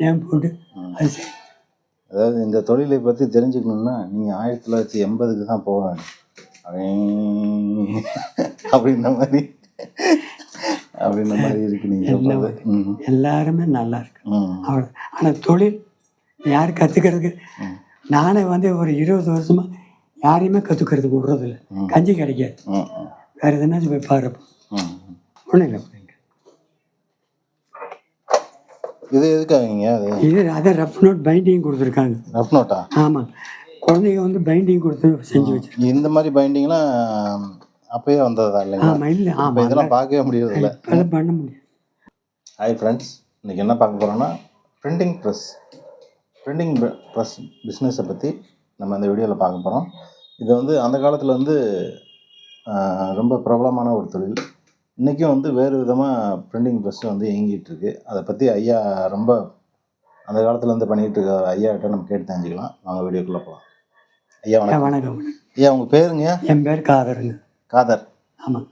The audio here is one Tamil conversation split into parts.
நேம் போட்டு அது அதாவது இந்த தொழிலை பற்றி தெரிஞ்சுக்கணுன்னா நீங்கள் ஆயிரத்தி தொள்ளாயிரத்தி எண்பதுக்கு தான் போக வேண்டும் அப்படின்ற மாதிரி. அப்படின்ற மாதிரி இருக்கு நீங்கள் எல்லாருமே நல்லா இருக்கு. அவ்வளோ ஆனால் தொழில் யார் கற்றுக்கிறதுக்கு நானே வந்து ஒரு இருபது வருஷமா யாரையுமே கற்றுக்கிறதுக்கு விடுறதில்ல. கஞ்சி கிடைக்காது. வேறு எதுனாச்சும் போய் பாரு ம் ஒன்றும் இல்லை. இது எதுக்காகங்க அது? இது அதை ரஃப் நோட் பைண்டிங் கொடுத்துருக்காங்க. ரஃப் நோட்டா ஆமாம் குழந்தைங்க வந்து பைண்டிங் கொடுத்து செஞ்சு வச்சிருக்காங்க. இந்த மாதிரி பைண்டிங்லாம் அப்பயே வந்ததா இல்லைங்களா? ஆமாம் இல்லை ஆமாம் இதெல்லாம் பார்க்கவே முடியறது இல்லை பண்ண முடியாது. ஹாய் ஃப்ரெண்ட்ஸ் இன்றைக்கி என்ன பார்க்க போகிறோன்னா பிரிண்டிங் ப்ரெஸ் பிரிண்டிங் ப்ரெஸ் பிஸ்னஸை பற்றி நம்ம இந்த வீடியோவில் பார்க்க போகிறோம் இது வந்து அந்த காலத்தில் வந்து ரொம்ப பிரபலமான ஒரு தொழில். இன்றைக்கும் வந்து வேறு விதமாக பிரிண்டிங் ப்ரெஸ் வந்து இயங்கிட்டு இருக்கு அதை பற்றி ஐயா ரொம்ப அந்த காலத்துல இருந்து பண்ணிகிட்டு இருக்க ஐயா கிட்ட நம்ம கேட்டு தெரிஞ்சுக்கலாம். வாங்க வீடியோக்குள்ளே போகலாம் ஐயா வணக்கம். வணக்கம். ஐயா உங்கள் பேருங்க? என் பேர் காதருங்க காதர். ஆமாம்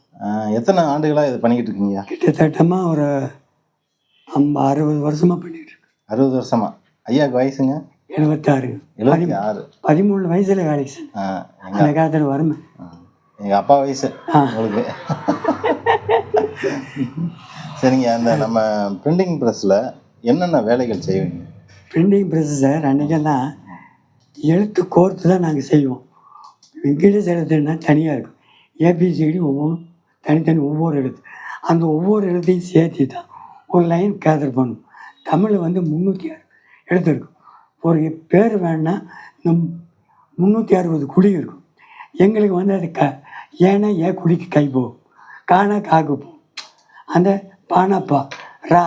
எத்தனை ஆண்டுகளாக இது பண்ணிக்கிட்டு இருக்கீங்க? கிட்டத்தட்டமாக ஒரு ஐம்பது அறுபது வருஷமாக பண்ணிட்டு இருக்கேன். அறுபது வருஷமா? ஐயாவுக்கு வயசுங்க? எழுபத்தாறுங்க எழுபத்தி ஆறு. பதிமூணு வயசுல வேலைக்கு அந்த காலத்தில் வறுமை எங்க அப்பா வயசு. உங்களுக்கு. சரிங்க அந்த நம்ம பிரிண்டிங் ப்ரெஸ்ல என்னென்ன வேலைகள் செய்வீங்க? பிரிண்டிங் ப்ரெஸ் சார் அன்றைக்கெல்லாம் எழுத்து கோர்த்து தான் நாங்கள் செய்வோம். இங்கிலீஷ் எழுத்துன்னா தனியாக இருக்கும். ஏபிசிடி ஒவ்வொன்றும் தனித்தனி ஒவ்வொரு எழுத்து. அந்த ஒவ்வொரு எழுத்தையும் சேர்த்து தான் ஒரு லைன் கேதர் பண்ணும் தமிழ் வந்து முந்நூற்றி ஆறு எழுத்து இருக்கும். ஒரு பேர் வேணா இந்த முந்நூற்றி அறுபது குழி இருக்கும். எங்களுக்கு வந்து அது க ஏன்னா ஏ குழிக்கு கை போகும் காணா காக்கு போகும் அந்த பானாப்பா ரா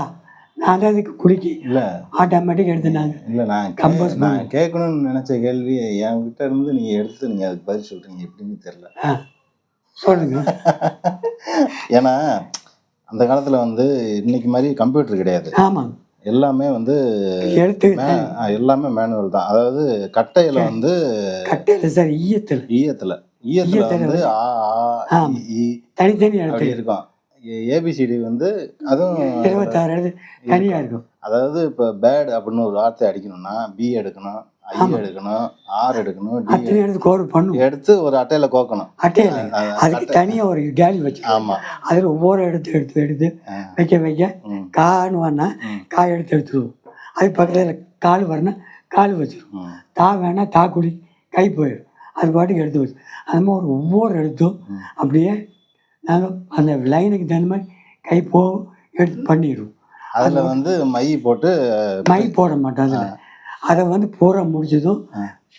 நான் அதுக்கு குளிக்கி இல்ல. ஆட்டோமேட்டிக் எடுத்துனாங்க. இல்ல நான் கே- Compose நான் கேட்கணும்னு நினைச்ச கேள்வி என்கிட்ட இருந்து நீங்க எடுத்து நீங்க அதுக்கு பதில் சொல்றீங்க. எப்படின்னு தெரியல. ஆ சொல்லுங்க. ஏன்னா அந்த காலத்துல வந்து இன்னைக்கு மாதிரி கம்ப்யூட்டர் கிடையாது. ஆமாங்க எல்லாமே வந்து எழுத்து எல்லாமே மேனுவல் தான். அதாவது கட்டையில வந்து கட்டையில் சார் ஈயத்தில். ஈயத்துல. ஈயத்துல வந்து தனித்தனி எழுத்து இருக்கும். ஏபிசிடி வந்து அதுவும் இருபத்தாறு தனியாக இருக்கும். அதாவது இப்போ பேட் அப்படின்னு ஒரு வார்த்தை அடிக்கணும்னா பி எடுக்கணும் ஐ எடுக்கணும் ஆர் எடுக்கணும் அத்தனை எழுத்து கோர் பண்ணும். எடுத்து ஒரு அட்டையில கோக்கணும். அட்டையில் அது- அதுக்கு தனியாக ஒரு கேலி வச்சு ஆமா. அதில் ஒவ்வொரு எடுத்து எடுத்து எடுத்து. வைக்க வைக்க கான்னு ம். காய் எடுத்து எடுத்துருவோம் அது பக்கத்தில் கால் வரனா கால் வச்சிருவோம். தா வேணா தா குடி கை போயிடும் அது பாட்டுக்கு எடுத்து வச்சு அது மாதிரி ஒரு ஒவ்வொரு எழுத்தும். அப்படியே நாங்கள் அந்த லைனுக்கு தகுந்த மாதிரி கை போ எடுத்து பண்ணிடுவோம். அதுல வந்து மை போட்டு மை போட மாட்டோம் அதில். அதை வந்து பூரா முடிச்சதும்.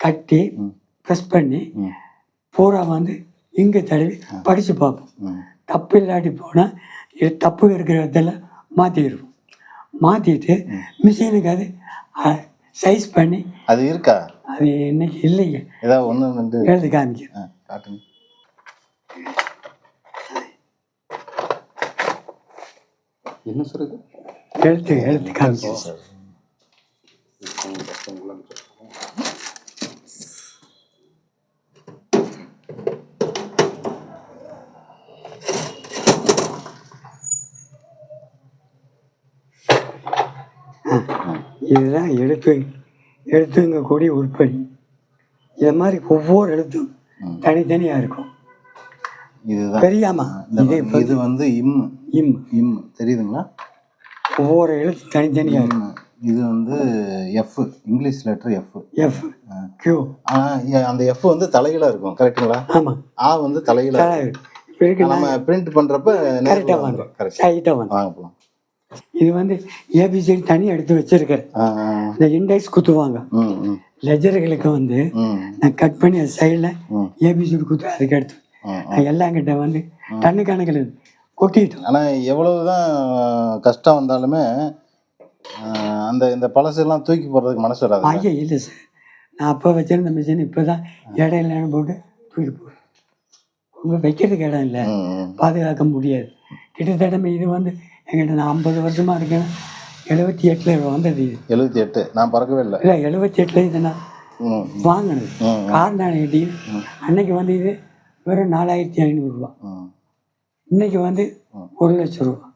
கட்டி. ப்ரெஸ் பண்ணி பூரா வந்து இங்கே தடவி படித்து பார்ப்போம். தப்பு இல்லாட்டி போனால் தப்பு இருக்கிற இடத்துல மாற்றிடுவோம் மாற்றிட்டு மிஷினுக்கு அது சைஸ் பண்ணி அது இருக்கா? அது இன்னைக்கு இல்லைங்க. ஏதாவது ஒண்ணு ரெண்டு எழுதி காமிக்கிறேன் காட்டுங்க. என்ன சொல்றது எழுத்து எழுத்து காமிக்கிறேன் இதுதான் எழுத்து எழுத்துங்க கூடிய உருப்படி. இது மாதிரி ஒவ்வொரு எழுத்தும். தனித்தனியாக இருக்கும். இதுதான். இந்த இதே இது வந்து இம். இம். இம். தெரியுதுங்களா? ஒவ்வொரு எழுத்து தனித்தனியாக இருக்கும். இது வந்து F English letter F F Q அந்த எஃப் வந்து தலைகீழா இருக்கும். கரெக்ட்டுங்களா ஆமாம் ஆ வந்து இருக்கு நம்ம பிரிண்ட் பண்றப்ப கரெக்டாக வாங்க. கரெக்ட் சைட்டாக வாங்க. வாங்க போலாம். இது வந்து ஏபிசிடி தனியாக எடுத்து வச்சிருக்கிறேன் இந்த இண்டெக்ஸ் குத்துவாங்க. லெஜர்களுக்கு வந்து நான் கட் பண்ணி அது சைடில் ஏபிசிடி குத்து அதுக்கு எடுத்து. நான் எல்லாம் கிட்ட வந்து டன்னு கணக்கில் கொட்டிட்டோம். ஆனா எவ்வளவுதான் கஷ்டம் வந்தாலுமே அந்த இந்த பழசெல்லாம் தூக்கி போடுறதுக்கு மனசு வராது ஐயா இல்லை சார் நான் அப்போ வச்சிருந்த மிஷின் இப்போ தான் இடம் இல்லைன்னு போட்டு தூக்கி போடுறேன் ரொம்ப வைக்கிறதுக்கு இடம் இல்லை. பாதுகாக்க முடியாது. கிட்டத்தட்ட இது வந்து எங்கிட்ட நான் ஐம்பது வருஷமாக இருக்கேன். எழுபத்தி எட்டில் வந்தது இது. எழுபத்தி எட்டு. நான் பறக்கவே இல்லை. இல்லை எழுபத்தி எட்டில் இது நான் வாங்கினது. காரணம் கேட்டீங்கன்னா அன்னைக்கு வந்து இது வெறும் நாலாயிரத்தி ஐநூறுரூவா இன்னைக்கு வந்து ஒரு லட்சம் ரூபா.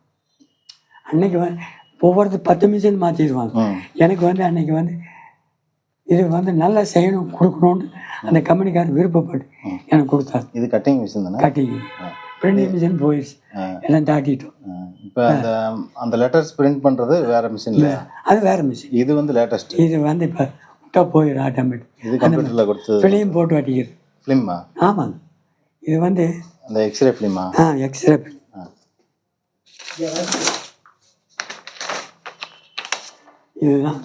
அன்னைக்கு வந்து ஒவ்வொருத்தர் பத்து மிஷின் மாற்றிடுவாங்க எனக்கு வந்து அன்னைக்கு வந்து இது வந்து நல்லா செய்யணும் கொடுக்கணும்னு அந்த கம்பெனிக்காரர் விருப்பப்பட்டு எனக்கு கொடுத்தாரு. இது கட்டிங் மிஷின் தானே? கட்டிங். பிரிண்டிங் மிஷின் போயிடுச்சு. எல்லாம் தாட்டிட்டோம். இப்போ அந்த அந்த லெட்டர்ஸ் பிரிண்ட் பண்ணுறது வேற மிஷினில் அது வேறு மிஷின் இது வந்து லேட்டஸ்ட் இது வந்து இப்போ விட்டா போயிடும் ஆட்டோமேட்டிக் இது கம்ப்யூட்டரில் கொடுத்தது ஃபிலிம் போட்டு வட்டிக்கிறது. ஃபிலிமா ஆமாங்க. இது வந்து அந்த எக்ஸ்ரே ஃபிலிமா ஆ? எக்ஸ்ரே ஆ. இதுதான்.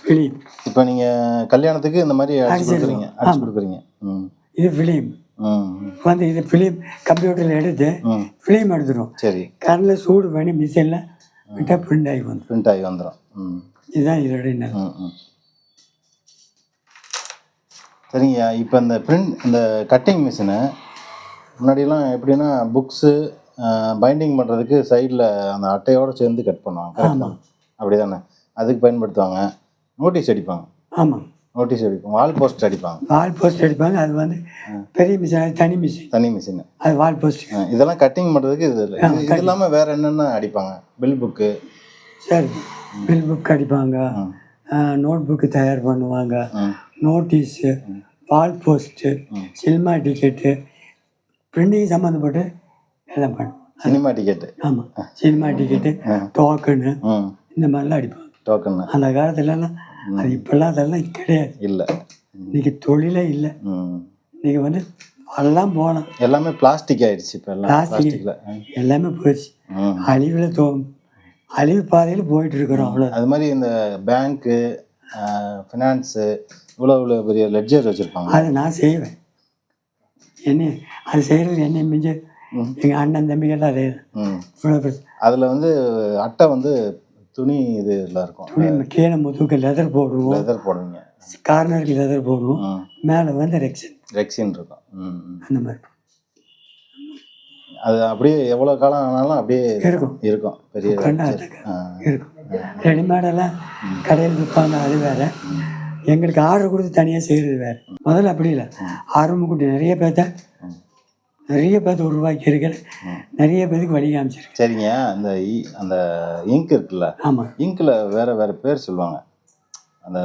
ஃபிலிம் இப்போ நீங்கள் கல்யாணத்துக்கு இந்த மாதிரி அடிச்சு கொடுக்குறீங்க அடிச்சு கொடுக்குறீங்க. ம். இது ஃபிலிம். வந்து இது ஃபிலிம் கம்ப்யூட்டரில் எடுத்து ம் ஃபிலிம் எடுத்துடும் சரி. கரண்டில் சூடு பண்ணி மிஷினில் விட்டால் பிரிண்ட் ஆகி வந்துடும் பிரிண்ட் ஆகி வந்துடும் இதுதான் இதோட என்ன ம் ம். சரிங்கய்யா. இப்போ இந்த பிரிண்ட் இந்த கட்டிங் மிஷினு முன்னாடிலாம் எப்படின்னா புக்ஸு பைண்டிங் பண்ணுறதுக்கு சைடில் அந்த அட்டையோடு சேர்ந்து கட் பண்ணுவாங்க ஆமாம் அப்படி தானே அதுக்கு பயன்படுத்துவாங்க. நோட்டீஸ் அடிப்பாங்க. ஆமாம் நோட்டீஸ் அடிப்பாங்க வால் போஸ்ட் அடிப்பாங்க. வால் போஸ்ட் அடிப்பாங்க. அது வந்து பெரிய மிஷின் தனி மிஷின். தனி மிஷின். அது வால் போஸ்ட். இதெல்லாம் கட்டிங் பண்ணுறதுக்கு இது இல்லை. இது இல்லாமல் வேறு என்னென்ன அடிப்பாங்க? பில் புக்கு சரி பில் புக் அடிப்பாங்க. நோட் புக்கு தயார் பண்ணுவாங்க. Notice wall post cinema ticket printing சம்மந்தப்பட்டு எல்லாம் பண்ணும் சினிமா டிக்கெட்டு ஆமாம் சினிமா டிக்கெட்டு டோக்கனு இந்த மாதிரிலாம் அடிப்பாங்க. டோக்கன்னு அந்த காலத்துலலாம் அது இப்போல்லாம் அதெல்லாம் கிடையாது. இல்லை. இன்னைக்கு தொழிலே இல்லை. இன்னைக்கு வந்து எல்லாம் போகலாம். எல்லாமே பிளாஸ்டிக் ஆயிடுச்சு இப்போ. பிளாஸ்டிக்கில் எல்லாமே போயிடுச்சு. அழிவில் தோ அழிவு பாதையில் போயிட்டு இருக்கிறோம் அவ்வளோ அது மாதிரி இந்த பேங்க்கு ஃபினான்ஸு இவ்வளோ இவ்வளோ பெரிய லெட்ஜர் வச்சுருப்பாங்க. அதை நான் செய்வேன். என்ன அது செய்கிறது என்னை மிஞ்ச. எங்கள் அண்ணன் தம்பிகள்லாம் அதே இவ்வளோ அதில் வந்து அட்டை வந்து துணி இதில் இருக்கும். துணி கீழே முதுக்கு லெதர் போடுவோம். லெதர் போடுவீங்க. கார்னருக்கு லெதர் போடுவோம். மேலே வந்து ரெக்ஷன் ரெக்ஸின் இருக்கும். அந்த மாதிரி. அது அப்படியே எவ்வளோ காலம் ஆனாலும் அப்படியே இருக்கும். இருக்கும். பெரிய இருக்கும். ரெடிமேடெல்லாம் கடையில் விற்பாங்க அது வேற. எங்களுக்கு ஆர்டர் கொடுத்து தனியாக செய்கிறது வேறு. முதல்ல அப்படி இல்லை. ஆரம்பக்குட்டி நிறைய பேர்த்த நிறைய பேர்த்த உருவாக்கி இருக்கிற நிறைய பேருக்கு வழி காமிச்சிருக்கு. சரிங்க. அந்த அந்த இங்க் இருக்குல்ல? ஆமாம் இங்கில் வேற வேற பேர் சொல்லுவாங்க. அந்த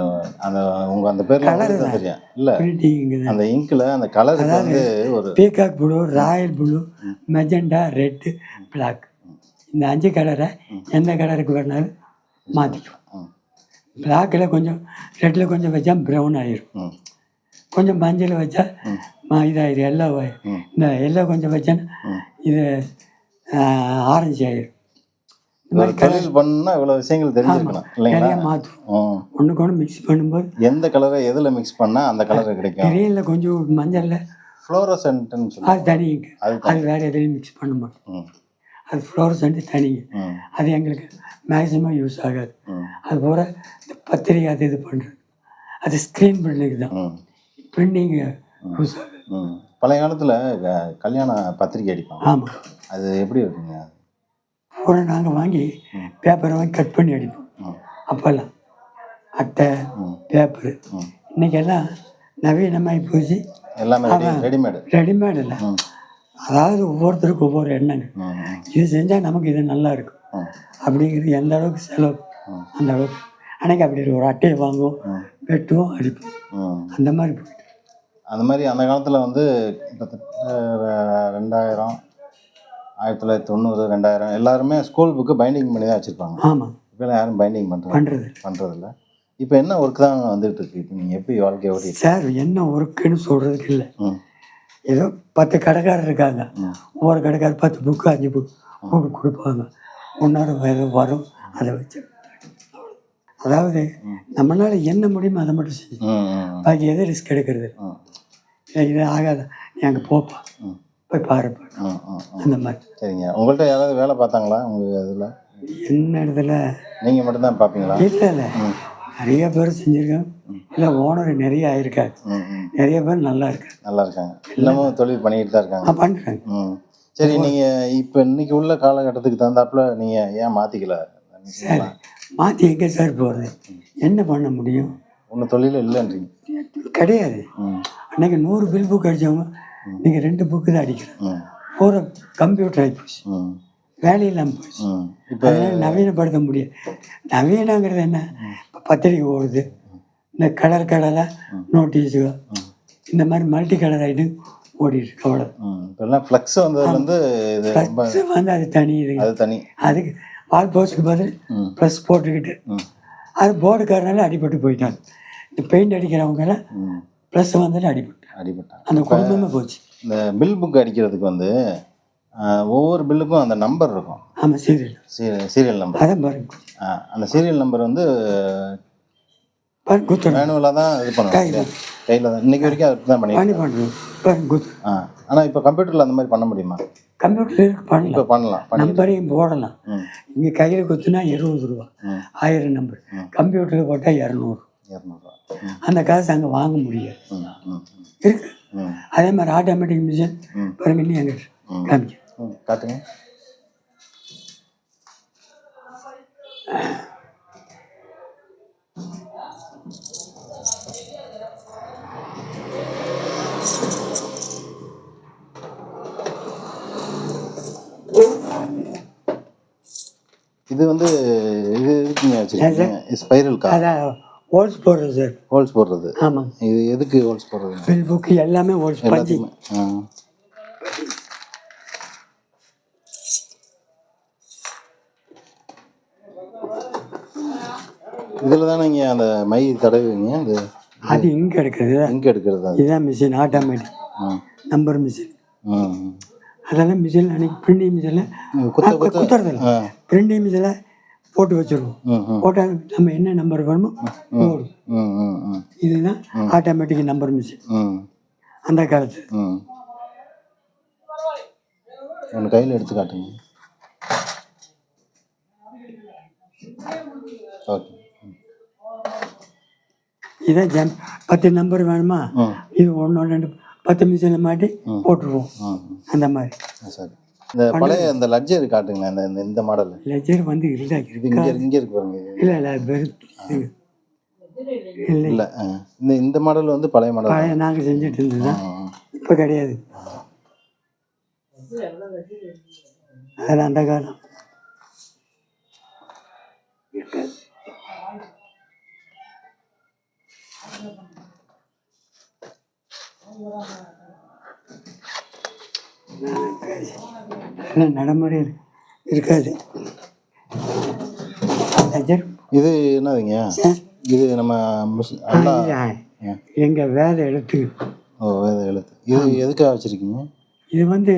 அந்த உங்க அந்த பேர்ல உங்களுக்கு தான். தெரியும். இல்ல. அந்த இங்க்ல அந்த கலருக்கு வந்து ஒரு peacock blue royal blue magenta red black இந்த அஞ்சு கலரை எந்த கலருக்கு வேணாலும் மாற்றிக்கும் ம், பிளாக்கில் கொஞ்சம் ரெட்டில் கொஞ்சம் வச்சா ப்ரௌன் ஆயிரும். ம், கொஞ்சம் மஞ்சள் வச்சா மா இதாயிரும் எல்லோ. இந்த எல்லோ கொஞ்சம் வச்சேன்னா. இது ஆரஞ்சு கலர் தொழில் பண்ணா இவ்வளவு விஷயங்கள் தெரிஞ்சிருக்கணும் இல்லைங்களா? மாற்றும். ஒன்றுக்கு ஒன்று மிக்ஸ் பண்ணும்போது எந்த கலரை எதுல மிக்ஸ் பண்ணா அந்த கலர் கிடைக்கும்? கிரீனில் கொஞ்சம் மஞ்சளில். ஃப்ளோரசன்ட்னு அது தனிங்க. அது வேறு எதுலையும் மிக்ஸ் பண்ண மாட்டோம் அது ஃப்ளோரசன்ட் தனிங்க. அது எங்களுக்கு மேக்ஸிமம் யூஸ் ஆகாது. அது போல் இந்த பத்திரிகை அது இது பண்ணுறது அது ஸ்க்ரீன் பிரிண்டிங் தான். பிரிண்டிங் யூஸ் ஆகாது. பழைய காலத்துல கல்யாண பத்திரிக்கை அடிப்பாங்க. ஆமாம் அது எப்படி இருக்குங்க? பூரா நாங்கள் வாங்கி பேப்பரை வாங்கி கட் பண்ணி அடிப்போம். அப்போல்லாம் அட்டை பேப்பரு ம். இன்றைக்கெல்லாம் நவீனமாகி போச்சு. எல்லாமே ரெடி ரெடிமேடு ரெடிமேட் இல்லை. அதாவது ஒவ்வொருத்தருக்கும் ஒவ்வொரு எண்ணங்க இது செஞ்சால் நமக்கு இது நல்லா இருக்கும். அப்படிங்கிறது எந்த அளவுக்கு செலவு. அந்த அளவுக்கு. அன்னைக்கு அப்படி. ஒரு அட்டையை வாங்குவோம். வெட்டுவோம் அடிப்போம். அந்த மாதிரி போயிட்டு அந்த மாதிரி அந்த காலத்தில் வந்து கிட்டத்தட்ட ரெண்டாயிரம் ஆயிரத்தி தொள்ளாயிரத்தி தொண்ணூறு ரெண்டாயிரம் எல்லாருமே ஸ்கூல் புக்கு பைண்டிங் பண்ணி தான் வச்சுருப்பாங்க. ஆமாம் இப்போலாம் யாரும் பைண்டிங் பண்ணுறது பண்ணுறது பண்ணுறதில்ல இப்போ என்ன ஒர்க் தான் வந்துட்டு இருக்கு? இப்போ நீங்கள் எப்படி வாழ்க்கை ஓடி சார் என்ன ஒர்க்குன்னு சொல்கிறதுக்கு இல்லை. ஏதோ பத்து கடைக்காரர் இருக்காங்க. ஒவ்வொரு கடைக்காரர் பத்து புக்கு அஞ்சு புக்கு கொடுப்பாங்க. ஒன்றோட வரும் அதை வச்சு அதாவது நம்மளால் என்ன முடியுமோ அதை மட்டும் செஞ்சு. பாக்கி எது ரிஸ்க் எடுக்கிறது? இது ஆகாத. நீ அங்கே போப்பா போய் பாருப்பா. அந்த மாதிரி. சரிங்க. உங்கள்கிட்ட யாராவது வேலை பார்த்தாங்களா உங்கள் இதில்? என்ன இடத்துல? நீங்கள் மட்டும்தான் பார்ப்பீங்களா? இல்லை இல்லை. நிறைய பேர் செஞ்சுருக்காங்க. இல்லை ஓனர் நிறைய ம் நிறைய பேர் நல்லா இருக்காங்க. நல்லா இருக்காங்க. இன்னமும் தொழில் பண்ணிக்கிட்டு தான் இருக்காங்க. பண்ணுறேங்க சரி நீங்கள் இப்போ இன்னைக்கு உள்ள காலகட்டத்துக்கு தகுந்தாப்புல நீங்கள் ஏன் மாற்றிக்கல மாற்றி எங்கே சார் போகிறது என்ன பண்ண முடியும்? ஒன்றும் தொழில் இல்லைன்றீங்க. கிடையாது. ம். அன்னைக்கு நூறு பில் புக் அடித்தவங்க நீங்கள் ரெண்டு புக்கு தான் அடிக்கிறேன் பூரா கம்ப்யூட்டர் ஆகி போச்சு. ம். வேலையில்லாமல் போச்சு. இப்போ நவீனப்படுத்த முடியாது. நவீனங்கிறது என்ன? பத்திரிக்கை ஓடுது. இந்த கலர் கலராக நோட்டீஸுக இந்த மாதிரி மல்டி கலர் ஐட்டம் ஓடிட்டு இருக்கு. அவ்வளோ ஃப்ளக்ஸ் ரொம்ப ப்ளஸ் வந்து அது தனி இது. அது தனி. அதுக்கு வால் போஸ்ட்டுக்கு பதில் ப்ளஸ் போட்டுக்கிட்டு. அது போர்டுக்காரனால அடிபட்டு போயிட்டாங்க இந்த பெயிண்ட் அடிக்கிறவங்கெல்லாம் ப்ளஸ் வந்துட்டு அடிபட்டு அடிபட்டான். அந்த குடும்பமே போச்சு. இந்த பில் புக் அடிக்கிறதுக்கு வந்து ஒவ்வொரு பில்லுக்கும் அந்த நம்பர் இருக்கும். ஆமாம் சீரியல் சீரியல் சீரியல் நம்பர் அதான் பாருங்க. அந்த சீரியல் நம்பர் வந்து மேனுவலாக தான் இது பண்ணுவோம். கையில். தான். இன்னைக்கு வரைக்கும் அதுக்கு தான் பண்ணி பண்ணி. பண்ணுறோம் ஆ ஆனால் இப்போ கம்ப்யூட்டரில் அந்த மாதிரி பண்ண முடியுமா? கம்ப்யூட்டர் பண்ணலாம். பண்ணலாம் பண்ணி நம்பரையும் போடலாம். இங்கே கையில் குத்துனா இருபது ரூபா. ஆயிரம் நம்பர். கம்ப்யூட்டரில் போட்டால் இரநூறு. அந்த காசு அங்கே வாங்க முடியாது. இருக்கு? அதே மாதிரி ஆட்டோமேட்டிக் மிஷின். பாருங்க எங்கிட்ட ம். காமிக்க காட்டுங்க. இது வந்து இது வச்சிருக்கீங்க? ஸ்பைரல் கா அதான் ஹோல்ஸ் போடுறது சார். ஹோல்ஸ் போடுறது. ஆமாங்க இது எதுக்கு ஹோல்ஸ் போடுறது பில் புக்கு எல்லாமே ஹோல்ஸ் ஆ. இதில் தானே இங்கே அந்த மை தடவுவீங்க இந்த அது இங்கே எடுக்கிறது. எங்கே எடுக்கிறது இதுதான் மிஷின் ஆட்டோமேட்டிக் நம்பர் மிஷின் ம் அதெல்லாம் மிஷின் அன்னைக்கு பிரிண்டிங் மிஷினில் குத்துறதில்ல. பிரிண்டிங் மிஷினில் போட்டு வச்சிருவோம். போட்டால் நம்ம என்ன நம்பர் வேணுமோ ஓடும் இதுதான் ஆட்டோமேட்டிக் நம்பர் மிஷின் அந்த காலத்து. ஒன்று கையில் எடுத்து காட்டுங்க. ஓகே. இதான் ஜம் பத்து நம்பர் வேணுமா? இது ஒன்று ரெண்டு பத்து மிஷினில் மாட்டி போட்டுருவோம். அந்த மாதிரி. சரி. இந்த பழைய இந்த லட்ஜர் காட்டுங்களேன் இந்த இந்த- மாடல் லெஜர் வந்து இல்லை இங்கே இங்கே இருக்கு பாருங்க. இல்லை இல்லை வெறும் இல்லை. இந்த இந்த மாடல் வந்து பழைய மாடல் பழைய நாங்கள் செஞ்சுட்டு இருந்தது தான். ம், ம். இப்போ கிடையாது. அதெல்லாம் அந்த காலம். நடைமுறையில் இருக்காது. இது என்னதுங்க? இது நம்ம எங்கள் வேலை எழுத்து. ஓ வேத எழுத்து. இது எதுக்காக வச்சுருக்கீங்க? இது வந்து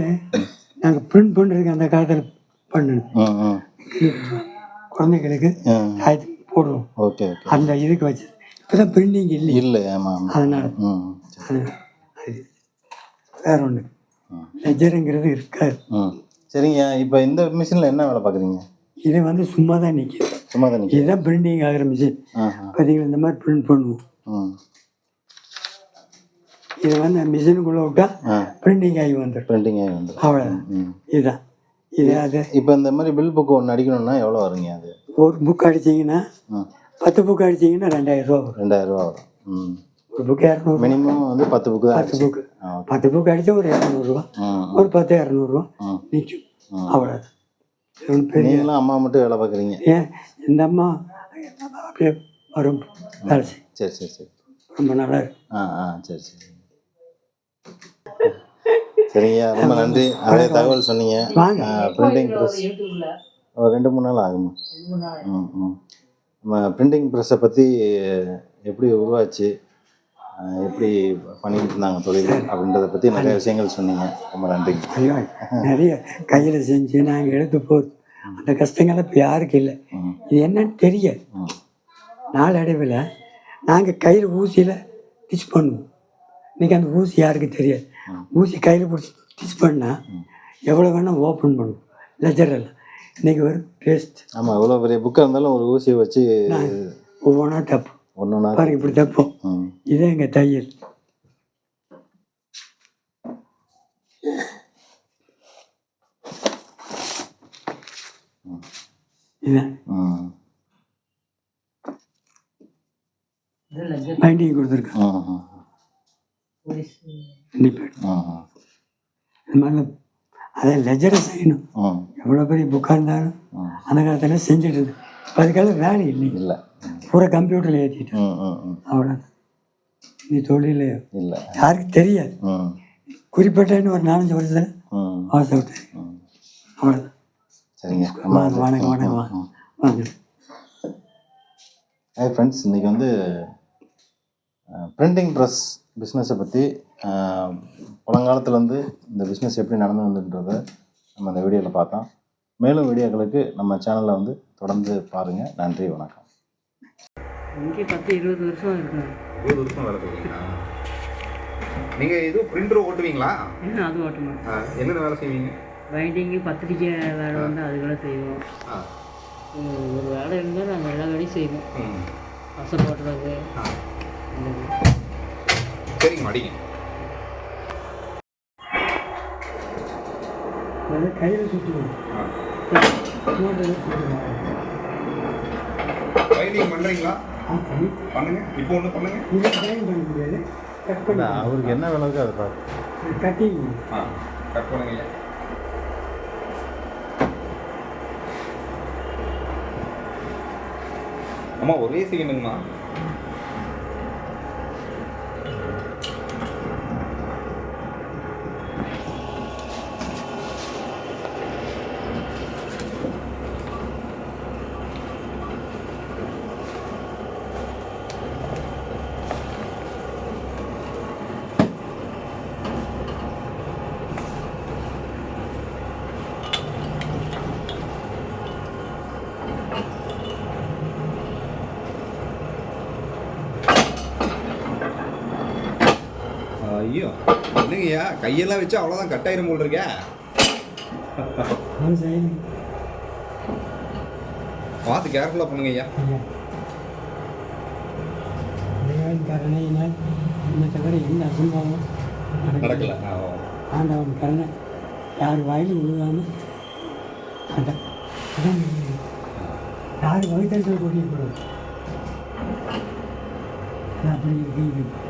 நாங்கள் பிரிண்ட் பண்ணுறதுக்கு அந்த காலத்தில் பண்ணணும். குழந்தைகளுக்கு போடுவோம். Okay okay. அந்த இதுக்கு வச்சு. இப்போ தான் பிரிண்டிங் இல்லை இல்லை ஆமாம் அதனால். வேற ஒன்று. லெஜருங்கிறது இருக்காது. சரிங்க. இப்போ இந்த மிஷினில் என்ன வேலை பார்க்குறீங்க இது வந்து சும்மா தான் நிற்கிது சும்மா தான் நிற்க இதுதான் பிரிண்டிங் ஆகிற மிஷின் ஆ பார்த்தீங்களா இந்த மாதிரி பிரிண்ட் பண்ணுவோம். இது வந்து மிஷினுக்குள்ளே விட்டா ஆ. பிரிண்டிங் ஆகி வந்துடும் பிரிண்டிங் ஆகி வந்துடும் அவ்வளோதான் இதுதான். இது அது. இப்போ இந்த மாதிரி பில் புக்கு ஒன்று அடிக்கணும்னா எவ்வளோ வருங்க அது? ஒரு புக் அடிச்சிங்கன்னா பத்து புக் அடிச்சிங்கன்னா ரெண்டாயிரம் ரூபா வரும். ரெண்டாயிரம் ரூபா வரும். ம். ஒரு புக் இரநூறு. மினிமம் வந்து பத்து புக்கு தான் பத்து புக்கு பத்து புக் அடித்தா ஒரு இரநூறுவா ஒரு பத்து இரநூறுவா நிற்கும் ம். அவ்வளோதான் இது ஒண்ணும் பெரிய நீங்களும் அம்மா மட்டும் வேலை பார்க்குறீங்க ஏன் இந்த அம்மா அப்படியே வரும் வேலை சரி சரி சரி ரொம்ப நல்லா இருக்கும் ஆ ஆ சரி சரி சரிங்க ரொம்ப நன்றி நிறைய தகவல் சொன்னீங்க வாங்க பிரிண்டிங் ப்ரெஸ் ஒரு ரெண்டு மூணு நாள் ஆகுமா ம் ம் நம்ம பிரிண்டிங் ப்ரெஸ்ஸை பற்றி எப்படி உருவாச்சு எப்படி பண்ணிக்கிட்டு இருந்தாங்க தொழில் அப்படின்றத பற்றி நிறைய விஷயங்கள் சொன்னீங்க. ரொம்ப நன்றிங்க ஐயோ நிறைய கையில் செஞ்சு நாங்கள் எடுத்து போகுது அந்த கஷ்டங்கள் இப்போ யாருக்கும் இல்லை. இது என்னன்னு தெரியாது. ம். நாளடைவில் நாங்கள் கையில் ஊசியில் டிச் பண்ணுவோம். இன்றைக்கி அந்த ஊசி யாருக்கும் தெரியாது. ஊசி கையில் பிடிச்சி டிச் பண்ணால் எவ்வளோ வேணால் ஓப்பன் பண்ணுவோம். லெஜர் எல்லாம். இன்றைக்கி வரும் டேஸ்ட் ஆமாம் எவ்வளோ பெரிய புக்காக இருந்தாலும் ஒரு ஊசியை வச்சு ஒவ்வொன்றா தப்போம். ஒன்று பாருங்க இப்படி தப்போம். இதே எங்கள் தையல். இதான் ம் பைண்டிங் கொடுத்துருக்கேன் கண்டிப்பாக அதை லெஜரை செய்யணும். எவ்வளோ பெரிய புக்காக இருந்தாலும் அந்த காலத்தில் செஞ்சுட்டு இருந்தேன். இப்போ அதுக்கெல்லாம் வேலை இல்லை. இல்லை. பூரா கம்ப்யூட்டரில் ஏற்றிட்டேன் அவ்வளோதான் நீ தொழில். இல்லை. யாருக்கும் தெரியாது. குறிப்பிட்டேன்னு ஒரு நாலஞ்சு வருஷத்தில் ம் அவ்வளோதான் சரிங்க. வணக்கம் வணக்கம். வாங்க ஹாய் ஃப்ரெண்ட்ஸ் இன்றைக்கி வந்து பிரிண்டிங் ப்ரெஸ் பிஸ்னஸை பற்றி பழங்காலத்தில் வந்து இந்த பிஸ்னஸ் எப்படி நடந்து வந்துன்றதை நம்ம இந்த வீடியோவில் பார்த்தோம். மேலும் வீடியோக்களுக்கு நம்ம சேனலை வந்து தொடர்ந்து பாருங்கள் நன்றி வணக்கம். இங்கே பத்து இருபது வருஷம் இருக்கும் இருபது வருஷம் வேலை செய்வீங்களா நீங்கள் இது பிரிண்டர் ஓட்டுவீங்களா? என்ன அது ஓட்டணும்? ஆ, என்னென்ன வேலை செய்வீங்க? பைண்டிங்கு பத்திரிக்கை வேலை வந்து அதுக்கெல்லாம் செய்வோம். ஆ. ஒரு வேலை இருந்தால் நாங்கள் எல்லா வேலையும் செய்வோம். ம். அசை போடுறது. சரிங்க அடிங்க. அதை கையில் சுற்றுவோம் பைண்டிங் பண்ணுறீங்களா பண்ணி பண்ணுங்க. இப்போ ஒன்று பண்ணுங்க. இதை டைம் பண்ண முடியாது. கட் பண்ணி அவருக்கு என்ன வேலை இருக்கோ அதை பார்த்து கட்டிங் ஆ கட் பண்ணுங்க அம்மா ஒரே செகண்டுங்கம்மா ஐயோ என்னங்கய்யா? கையெல்லாம் வச்சு அவ்வளோதான் கட் ஆயிரும் போல் இருக்கே. பார்த்து கேர்ஃபுல்லாக பண்ணுங்க ஐயா இறைவன் கருணையினால் என்ன தவிர எந்த அசம்பாவம் நடக்கல. ஆண்டவன் கருணை யார் வாயிலும் விழுகாமல் யார் வகுத்தறிச்சல் கூட்டிக்கூடாது அப்படி இருக்கு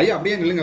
ஐயா அப்படியே நில்லுங்க